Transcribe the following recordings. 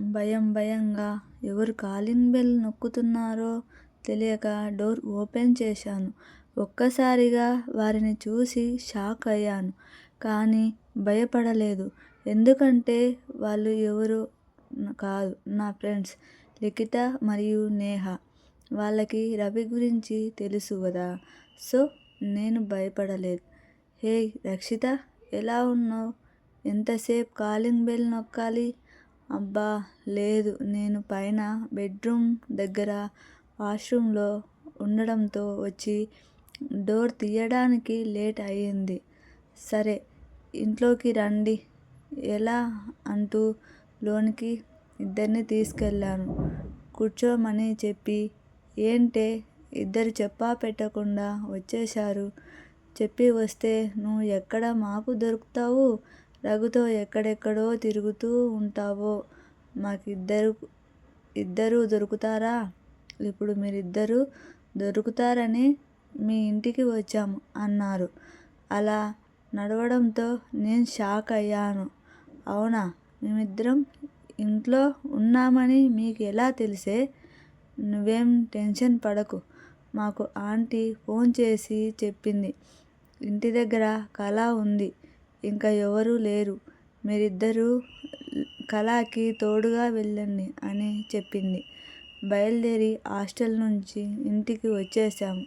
భయం భయంగా ఎవరు కాలింగ్ బెల్ నొక్కుతున్నారో తెలియక డోర్ ఓపెన్ చేశాను. ఒక్కసారిగా వారిని చూసి షాక్ అయ్యాను. కానీ భయపడలేదు. ఎందుకంటే వాళ్ళు ఎవరు కాదు నా ఫ్రెండ్స్ లిఖిత మరియు నేహ. వాళ్ళకి రవి గురించి తెలుసు కదా సో నేను భయపడలేదు. హే రక్షిత ఎలా ఉన్నావు ఎంతసేపు కాలింగ్ బెల్ నొక్కాలి? అబ్బా లేదు నేను పైన బెడ్రూమ్ దగ్గర వాష్రూమ్లో ఉండడంతో వచ్చి డోర్ తీయడానికి లేట్ అయింది. సరే ఇంట్లోకి రండి ఎలా అంటూ లోనికి ఇద్దరిని తీసుకెళ్ళాను. కూర్చోమని చెప్పి ఏంటే ఇద్దరు చెప్పా పెట్టకుండా వచ్చేశారు. చెప్పి వస్తే నువ్వు ఎక్కడ మాకు దొరుకుతావు? రఘుతో ఎక్కడెక్కడో తిరుగుతూ ఉంటావో మాకు ఇద్దరు దొరుకుతారా? ఇప్పుడు మీరిద్దరూ దొరుకుతారని మీ ఇంటికి వచ్చాము అన్నారు. అలా నడవడంతో నేను షాక్ అయ్యాను. అవునా మేమిద్దరం ఇంట్లో ఉన్నామని మీకు ఎలా తెలిసే? నువ్వేం టెన్షన్ పడకు. మాకు ఆంటీ ఫోన్ చేసి చెప్పింది. ఇంటి దగ్గర కళ ఉంది. ఇంక ఎవరూ లేరు. మీరిద్దరూ కళకి తోడుగా వెళ్ళండి అని చెప్పింది. బయలుదేరి హాస్టల్ నుంచి ఇంటికి వచ్చేసాము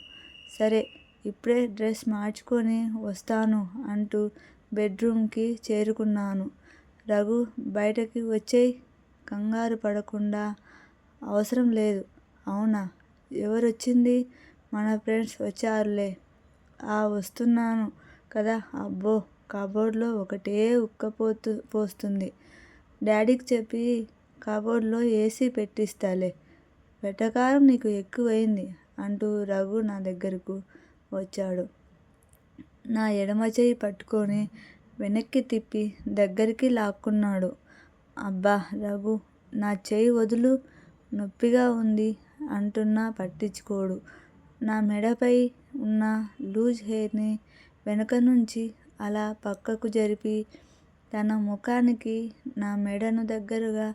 సరే ఇప్పుడే డ్రెస్ మార్చుకొని వస్తాను అంటూ బెడ్రూమ్కి చేరుకున్నాను. రఘు బయటకి వచ్చే కంగారు పడకుండా అవసరం లేదు. అవునా ఎవరొచ్చింది? మన ఫ్రెండ్స్ వచ్చారులే. ఆ వస్తున్నాను కదా అబ్బో కబోర్డ్ ఒకటే ఉక్కపోతు పోస్తుంది డాడీకి చెప్పి కబోర్డ్లో ఏసీ పెట్టిస్తాలే. వెటకారం నీకు ఎక్కువైంది అంటూ రఘు నా దగ్గరకు వచ్చాడు. నా ఎడమ చేయి పట్టుకొని వెనక్కి తిప్పి దగ్గరికి లాక్కున్నాడు. అబ్బా రఘు నా చేయి వదులు నొప్పిగా ఉంది అంటున్నా పట్టించుకోడు. నా మెడపై ఉన్న లూజ్ హెయిర్ని వెనక నుంచి అలా పక్కకు జరిపి తన ముఖానికి నా మెడను దగ్గరగా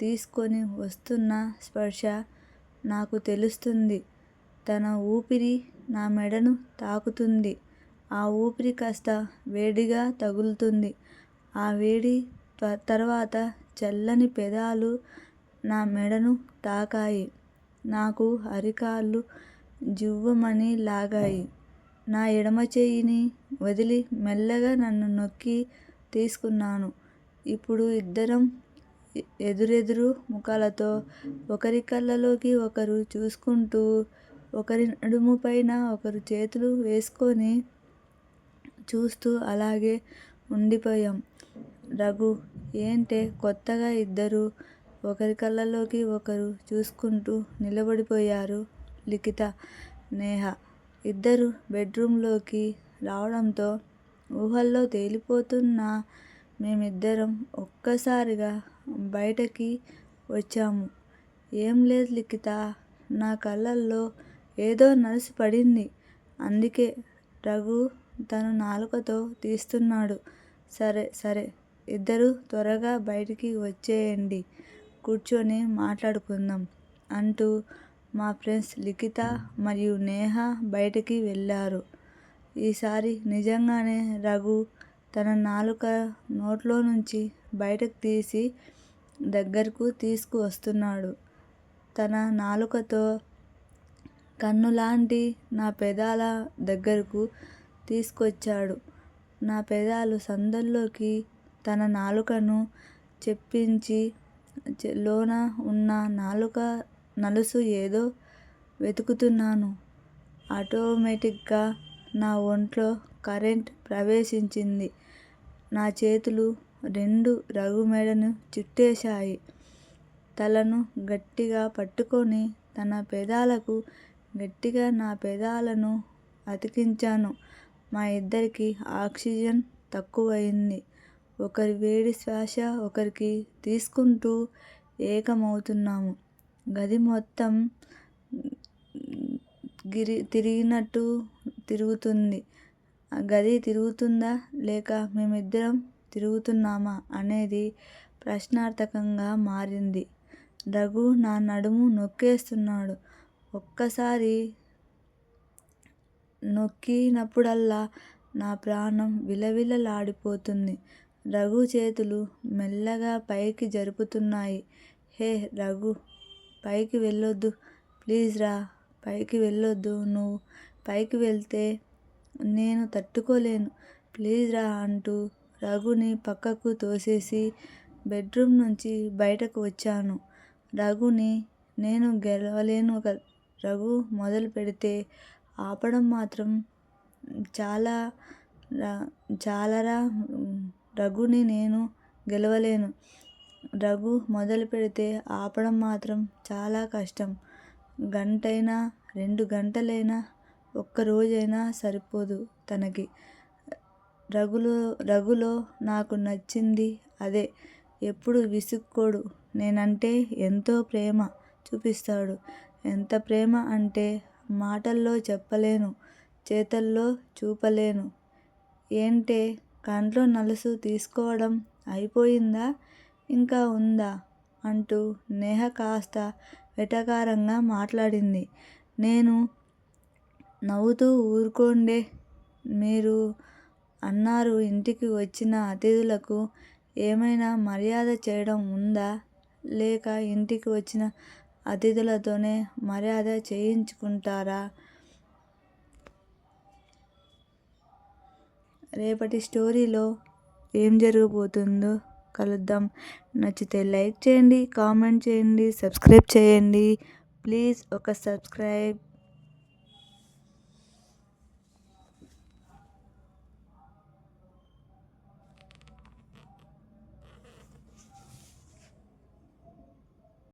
తీసుకొని వస్తున్న స్పర్శ నాకు తెలుస్తుంది. తన ఊపిరి నా మెడను తాకుతుంది. ఆ ఊపిరి కాస్త వేడిగా తగులుతుంది. ఆ వేడి తర్వాత చల్లని పెదాలు నా మెడను తాకాయి. నాకు అరికాళ్ళు జువ్వమని లాగాయి. నా ఎడమ చేయిని వదిలి మెల్లగా నన్ను నొక్కి తీసుకున్నాను. ఇప్పుడు ఇద్దరం ఎదురెదురు ముఖాలతో ఒకరి కళ్ళలోకి ఒకరు చూసుకుంటూ ఒకరి నడుము పైన ఒకరు చేతులు వేసుకొని చూస్తూ అలాగే ఉండిపోయాం. రఘు ఏంటే కొత్తగా ఇద్దరు ఒకరి కళ్ళలోకి ఒకరు చూసుకుంటూ నిలబడిపోయారు లిఖిత, నేహ ఇద్దరు బెడ్రూమ్లోకి రావడంతో ఊహల్లో తేలిపోతున్న మేమిద్దరం ఒక్కసారిగా బయటికి వచ్చాము. ఏం లేదు లిఖిత నా కళ్ళల్లో ఏదో నలుసు పడింది. అందుకే రఘు తను నాలుకతో తీస్తున్నాడు. సరే సరే ఇద్దరు త్వరగా బయటికి వచ్చేయండి కూర్చొని మాట్లాడుకుందాం అంటూ మా ఫ్రెండ్స్ లిఖిత మరియు నేహ బయటికి వెళ్ళారు. ఈసారి నిజంగానే రఘు తన నాలుక నోట్లో నుంచి బయటకు తీసి దగ్గరకు తీసుకువస్తున్నాడు తన నాలుకతో కన్నులాంటి నా పెదాల దగ్గరకు తీసుకొచ్చాడు. నా పెదాలు సందల్లోకి తన నాలుకను చెప్పించి లోన ఉన్న నాలుక నలుసు ఏదో వెతుకుతున్నాను. ఆటోమేటిక్గా నా ఒంట్లో కరెంట్ ప్రవేశించింది. నా చేతులు రెండు రఘు మెడను చుట్టేశాయి. తలను గట్టిగా పట్టుకొని తన పెదాలకు గట్టిగా నా పెదాలను అతికించాను. మా ఇద్దరికీ ఆక్సిజన్ తక్కువయింది. ఒకరి వేడి శ్వాస ఒకరికి తీసుకుంటూ ఏకమవుతున్నాము గది మొత్తం గిరి తిరిగినట్టు తిరుగుతుంది. గది తిరుగుతుందా లేక మేమిద్దరం తిరుగుతున్నామా అనేది ప్రశ్నార్థకంగా మారింది. రఘు నా నడుము నొక్కేస్తున్నాడు. ఒక్కసారి నొక్కినప్పుడల్లా నా ప్రాణం విలవిలలాడిపోతుంది రఘు చేతులు మెల్లగా పైకి జరుపుతున్నాయి. హే రఘు పైకి వెళ్ళొద్దు. ప్లీజ్ రా! పైకి వెళ్ళొద్దు. నువ్వు పైకి వెళ్తే నేను తట్టుకోలేను. ప్లీజ్ రా అంటూ రఘుని పక్కకు తోసేసి బెడ్రూమ్ నుంచి బయటకు వచ్చాను. రఘుని నేను గెలవలేను రఘు మొదలు పెడితే ఆపడం మాత్రం చాలా చాలరా రఘుని నేను గెలవలేను. రఘు మొదలు పెడితే ఆపడం మాత్రం చాలా కష్టం. గంటైనా, రెండు గంటలైనా, ఒక్కరోజైనా సరిపోదు తనకి. రఘులో నాకు నచ్చింది అదే. ఎప్పుడు విసుక్కోడు. నేనంటే ఎంతో ప్రేమ చూపిస్తాడు. ఎంత ప్రేమ అంటే మాటల్లో చెప్పలేను. చేతల్లో చూపలేను. ఏంటే కంట్లో నలుసు తీసుకోవడం అయిపోయిందా? ఇంకా ఉందా? అంటూ నేహ కాస్త వెటకారంగా మాట్లాడింది. నేను నవ్వుతూ ఊరుకోండి మీరు అన్నారు ఇంటికి వచ్చిన అతిథులకు ఏమైనా మర్యాద చేయడం ఉందా? లేక ఇంటికి వచ్చిన అతిథులతోనే మర్యాద చేయించుకుంటారా? రేపటి స్టోరీలో ఏం జరగబోతుందో కలుద్దాం. నచ్చితే లైక్ చేయండి. కామెంట్ చేయండి. సబ్స్క్రైబ్ చేయండి. ప్లీజ్ ఒక సబ్స్క్రైబ్